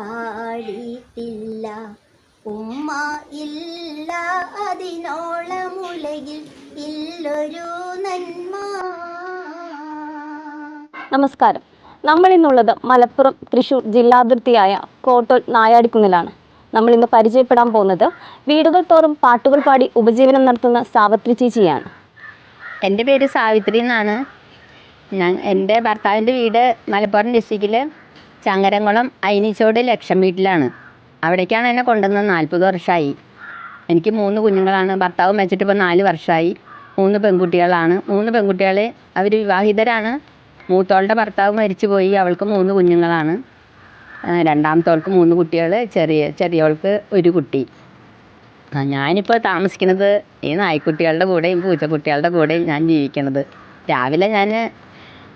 പാടിയിട്ടില്ല. ഉമ്മ ഇല്ല അതിനോളമുലകിൽ ഇല്ലൊരു നന്മ. നമസ്കാരം. നമ്മൾ ഇന്നുള്ളത് മലപ്പുറം തൃശൂർ ജില്ലാതിർത്തിയായ കോട്ടോൽ നായാടിക്കുന്നിലാണ്. നമ്മൾ ഇന്ന് പരിചയപ്പെടാൻ പോകുന്നത് വീടുകൾ തോറും പാട്ടുകൾ പാടി ഉപജീവനം നടത്തുന്ന സാവിത്രി ചേച്ചിയാണ്. എന്റെ പേര് സാവിത്രി എന്നാണ്. ഞാൻ എന്റെ ഭർത്താവിന്റെ വീട് മലപ്പുറം ഡിസ്ട്രിക്റ്റിൽ ചങ്ങരംകുളം അയിനിച്ചോട് ലക്ഷം വീട്ടിലാണ്. അവിടേക്കാണ് എന്നെ കൊണ്ടുവന്നത് നാൽപ്പത് വർഷമായി എനിക്ക് മൂന്ന് കുഞ്ഞുങ്ങളാണ്. ഭർത്താവ് മരിച്ചിട്ട് ഇപ്പോൾ നാല് വർഷമായി മൂന്ന് പെൺകുട്ടികളാണ്. മൂന്ന് പെൺകുട്ടികൾ അവർ വിവാഹിതരാണ്. മൂത്തോളുടെ ഭർത്താവ് മരിച്ചു പോയി അവൾക്ക് മൂന്ന് കുഞ്ഞുങ്ങളാണ്. രണ്ടാമത്തവൾക്ക് മൂന്ന് കുട്ടികൾ ചെറിയ ചെറിയവൾക്ക് ഒരു കുട്ടി. ഞാനിപ്പോൾ താമസിക്കുന്നത് ഈ നായ്ക്കുട്ടികളുടെ കൂടെയും പൂച്ചക്കുട്ടികളുടെ കൂടെയും ഞാൻ ജീവിക്കുന്നത് രാവിലെ ഞാൻ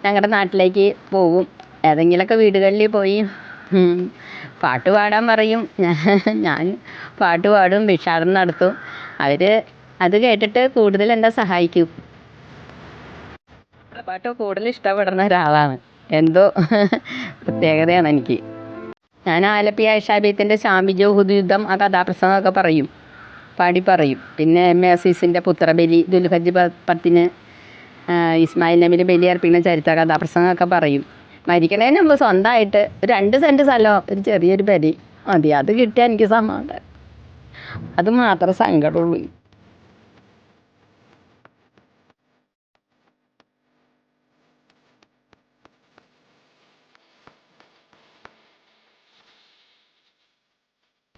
ഞങ്ങളുടെ നാട്ടിലേക്ക് പോകും. ഏതെങ്കിലുമൊക്കെ വീടുകളിൽ പോയി പാട്ട് പാടാൻ പറയും. ഞാൻ- പാട്ട് പാടും ഭിക്ഷാടനം നടത്തും. അവർ അത് കേട്ടിട്ട് കൂടുതൽ എന്നെ സഹായിക്കും. പാട്ട് കൂടുതൽ ഇഷ്ടപ്പെടുന്ന ഒരാളാണ്. എന്തോ പ്രത്യേകതയാണ് എനിക്ക്. ഞാൻ ആലപ്പി ആയിഷാബീത്തിന്റെ ശാമിജോ ഹുദുയുദ്ധം ആ കഥാപ്രസംഗമൊക്കെ പറയും. പാടി പറയും. പിന്നെ എം എ അസീസിന്റെ പുത്രബലി ദുൽഹജ് പത്തിന് ഇസ്മായിൽ നബിന്റെ ബലി അർപ്പിക്കുന്ന ചരിത്ര കഥാപ്രസംഗമൊക്കെ പറയും. മരിക്കണേന് മുമ്പ് സ്വന്തമായിട്ട് രണ്ട് സെന്റ് സ്ഥലമോ ഒരു ചെറിയൊരു പരി മതി. അത് കിട്ടിയാൽ എനിക്ക് സമാധാനം. അത് മാത്രമേ സങ്കടമുള്ളൂ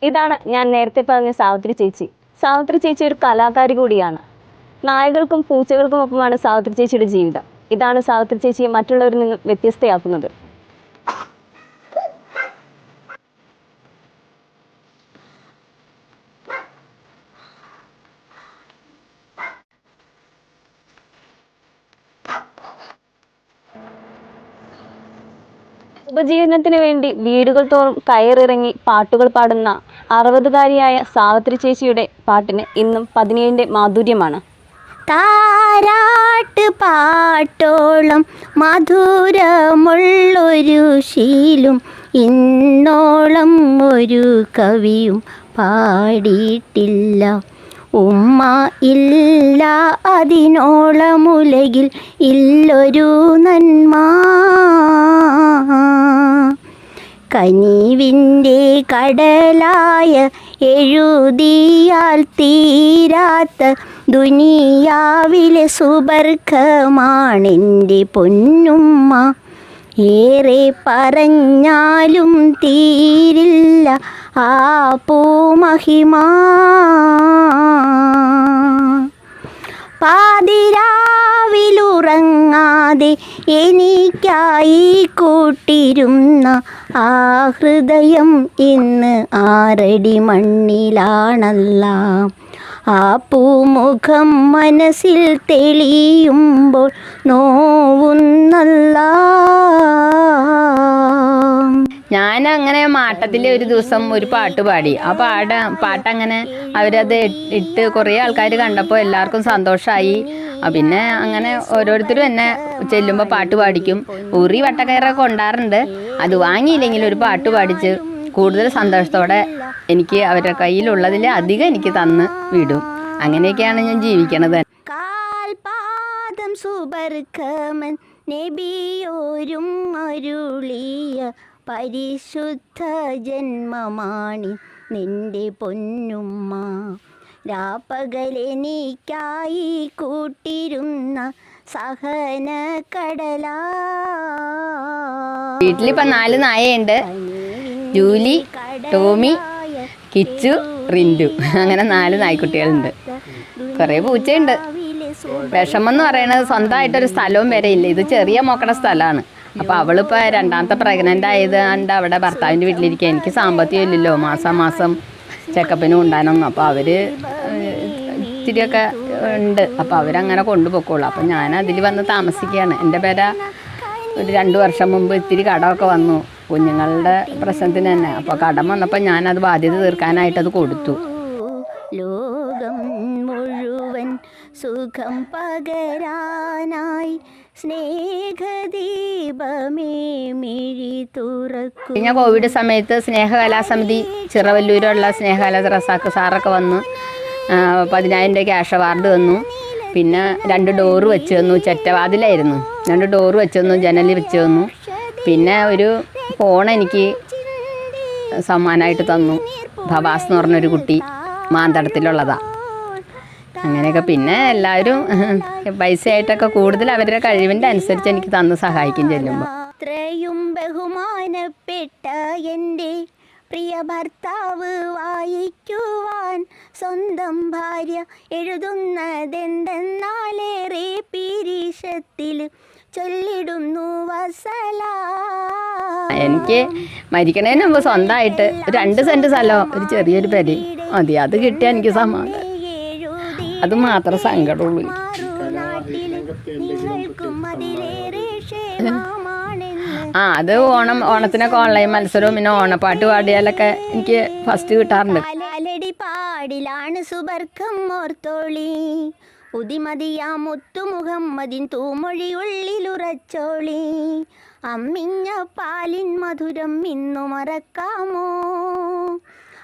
ഇതാണ് ഞാൻ നേരത്തെ പറഞ്ഞ സാവിത്രി ചേച്ചി. സാവിത്രി ചേച്ചി ഒരു കലാകാരി കൂടിയാണ്. നായകൾക്കും പൂച്ചകൾക്കും ഒപ്പമാണ് സാവിത്രി ചേച്ചിയുടെ ജീവിതം. ഇതാണ് സാവിത്രി ചേച്ചിയെ മറ്റുള്ളവരിൽ നിന്ന് വ്യത്യസ്തയാക്കുന്നത്. ഉപജീവനത്തിന് വേണ്ടി വീടുകൾ തോറും കയറിറങ്ങി പാട്ടുകൾ പാടുന്ന അറുപതുകാരിയായ സാവിത്രി ചേച്ചിയുടെ പാട്ടിന് ഇന്നും പതിനേഴിന്റെ മാധുര്യമാണ്. താരാട്ട് പാട്ടോളം മധുരമുള്ളൊരു ശീലും. ഇന്നോളം ഒരു കവിയും പാടിയിട്ടില്ല. ഉമ്മ ഇല്ല അതിനോളമുലകിൽ ഇല്ലൊരു നന്മ. കനിവിന്റെ കടലായ എഴുതിയാൽ തീരാത്ത ദുനിയാവിലെ സുബർഖമാണെന്റെ പൊന്നുമ്മ. ഏറെ പറഞ്ഞാലും തീരില്ല ആ പൂമഹിമാ. പാതിരാവിലുറങ്ങാതെ എനിക്കായി കൂട്ടിരുന്ന ആ ഹൃദയം ഇന്ന് ആറടി മണ്ണിലാണല്ല. ആ പൂമുഖം മനസ്സിൽ തെളിയുമ്പോൾ നോവുന്നല്ല. ഞാൻ അങ്ങനെ മാട്ടത്തിൽ ഒരു ദിവസം ഒരു പാട്ട് പാടി. ആ പാട പാട്ടങ്ങനെ അവരത് ഇട്ട് കുറേ ആൾക്കാർ കണ്ടപ്പോൾ എല്ലാവർക്കും സന്തോഷമായി പിന്നെ അങ്ങനെ ഓരോരുത്തരും എന്നെ ചെല്ലുമ്പോൾ പാട്ട് പാടിക്കും. ഉറി വട്ടക്കയറൊക്കെ കൊണ്ടാറുണ്ട്. അത് വാങ്ങിയില്ലെങ്കിൽ ഒരു പാട്ട് പാടിച്ച് കൂടുതൽ സന്തോഷത്തോടെ എനിക്ക് അവരുടെ കയ്യിലുള്ളതിൽ അധികം എനിക്ക് തന്ന് വിടും. അങ്ങനെയൊക്കെയാണ് ഞാൻ ജീവിക്കണത്. സുബർക്കമൻ നബിയോരും അരുളിയ പരിശുദ്ധ ജന്മമാണി നിന്റെ പൊന്നുമ്മ. രാപ്പകലെനിക്കായി കൂട്ടിരുന്ന സഹന കടലാ. വീട്ടിലിപ്പോ നാല് നായയുണ്ട്. ജൂലി ടോമി കിച്ചു റിൻഡു അങ്ങനെ നാല് നായ്ക്കുട്ടികളുണ്ട്. കുറേ പൂച്ചയുണ്ട്. വിഷമം എന്ന് പറയുന്നത് സ്വന്തമായിട്ടൊരു സ്ഥലവും വരെ ഇല്ല ഇത് ചെറിയ മോക്കട സ്ഥലമാണ്. അപ്പോൾ അവളിപ്പോൾ രണ്ടാമത്തെ പ്രഗ്നന്റ് ആയത് കൊണ്ട് അവിടെ ഭർത്താവിന്റെ വീട്ടിലിരിക്കുക എനിക്ക് സാമ്പത്തികം ഇല്ലല്ലോ. മാസം മാസം ചെക്കപ്പിനും ഉണ്ടാനൊന്നും അപ്പോൾ അവർ ഇത്തിരിയൊക്കെ ഉണ്ട്. അപ്പോൾ അവരങ്ങനെ കൊണ്ടുപോയിക്കോളൂ. അപ്പോൾ ഞാൻ അതിൽ വന്ന് താമസിക്കുകയാണ്. എന്റെ പേര ഒരു രണ്ട് വർഷം മുമ്പ് ഇത്തിരി കടമൊക്കെ വന്നു. കുഞ്ഞുങ്ങളുടെ പ്രശ്നത്തിന് തന്നെ. അപ്പോൾ കടം വന്നപ്പോൾ അത് ബാധ്യത തീർക്കാനായിട്ട് അത് കൊടുത്തു. ലോകം മുഴുവൻ സുഖം പകരാനായി കഴിഞ്ഞ കോവിഡ് സമയത്ത് സ്നേഹകലാസമിതി ചിറവല്ലൂരുള്ള സ്നേഹകല റസാക്ക് സാറൊക്കെ വന്ന്. പതിനായിരം രൂപ ക്യാഷ് അവാർഡ് വന്നു പിന്നെ രണ്ട് ഡോറ് വെച്ച് തന്നു ചെറ്റവാതിലായിരുന്നു. രണ്ട് ഡോറ് വെച്ച് തന്നു ജനൽ വെച്ച് തന്നു. പിന്നെ ഒരു ഫോൺ എനിക്ക് സമ്മാനമായിട്ട് തന്നു. ഭവാസ് എന്ന് പറഞ്ഞൊരു കുട്ടി മാന്തടത്തിലുള്ളതാ. അങ്ങനെയൊക്കെ പിന്നെ എല്ലാവരും പൈസയായിട്ടൊക്കെ കൂടുതൽ അവരുടെ കഴിവിന്റെ അനുസരിച്ച് എനിക്ക് തന്ന് സഹായിക്കും ചെല്ലുമ്പോൾ അത്രയും ബഹുമാനപ്പെട്ട എന്റെ പ്രിയ ഭർത്താവ് വായിക്കുവാൻ സ്വന്തം ഭാര്യ എഴുതുന്നതെന്തെന്നാലേറെ പീരീഷത്തിൽ ചൊല്ലിടുന്നു വസല. എനിക്ക് മരിക്കണേന് മുമ്പ് സ്വന്തമായിട്ട് രണ്ട് സെന്റ് സ്ഥലം ഒരു ചെറിയൊരു പരി മതി. അത് കിട്ടിയാൽ എനിക്ക് സമാധാനം. അത് മാത്രം സങ്കടമുള്ളൂ. ആ അത് ഓണം ഓണത്തിനൊക്കെ ഓൺലൈൻ മത്സരവും പിന്നെ ഓണപ്പാട്ട് പാടിയാലൊക്കെ എനിക്ക് ഫസ്റ്റ് കിട്ടാറുണ്ട്. പാടിലാണ് സുബർക്കം ഓർത്തോളി തൂമൊഴി ഉള്ളിലുറച്ചോളി. അമ്മിഞ്ഞ പാലിൻ മധുരം ഇന്നു മറക്കാമോ?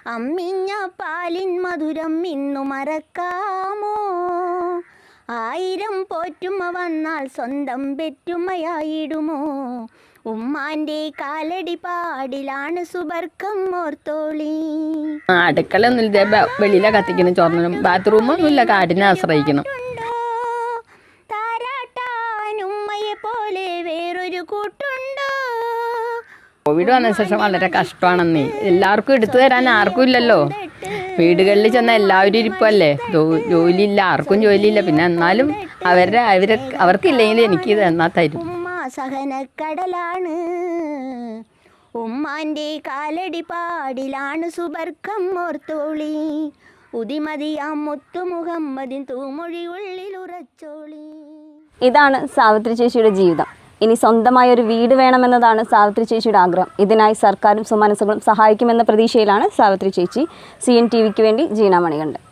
അമ്മിഞ്ഞ പാലിൻ മധുരം ഇന്നു മറക്കാമോ? ആയിരം പോറ്റുമ്മ വന്നാൽ സ്വന്തം പെറ്റുമ്മയായിടുമോ ഉമ്മാന്റെ കാലടി പാടിലാണ് സുബർക്കം ഓർത്തോളി. അടുക്കള ബ- വെളിയിലെ കത്തിക്കണം ചോറിനും ബാത്റൂമൊന്നും ഇല്ല. കാടിനെ ആശ്രയിക്കണം. താരാട്ടാൻ ഉമ്മയെ പോലെ വേറൊരു കൂട്ടുണ്ടോ കോവിഡ് വന്ന ശേഷം വളരെ കഷ്ടമാണെന്നേ. എല്ലാവർക്കും എടുത്തു തരാൻ ആർക്കും ഇല്ലല്ലോ. വീടുകളിൽ ചെന്ന എല്ലാവരും ഇരിപ്പല്ലേ? ജോലിയില്ല ആർക്കും ജോലിയില്ല. പിന്നെ എന്നാലും അവരുടെ അവരെ അവർക്കില്ലെങ്കിൽ എനിക്ക് ഇത് എന്നാ തരും. ഉമ്മ സഹനക്കടലാണ്. ഉമ്മാന്റെ കാലടി പാടിലാണ് സുബർക്കം ഓർത്തോളി ഉദിമതിയാം മുത്തു മുഹമ്മദിൻ തൂമൊഴി ഉള്ളിൽ ഉറച്ചോളി. ഇതാണ് സാവിത്രി ചേച്ചിയുടെ ജീവിതം. ഇനി സ്വന്തമായ ഒരു വീട് വേണമെന്നതാണ് സാവിത്രി ചേച്ചിയുടെ ആഗ്രഹം. ഇതിനായി സർക്കാരും സുമനസുകളും സഹായിക്കുമെന്ന പ്രതീക്ഷയിലാണ് സാവിത്രി ചേച്ചി. സി എൻ ടി വിക്ക് വേണ്ടി ജീന മണികണ്ഠൻ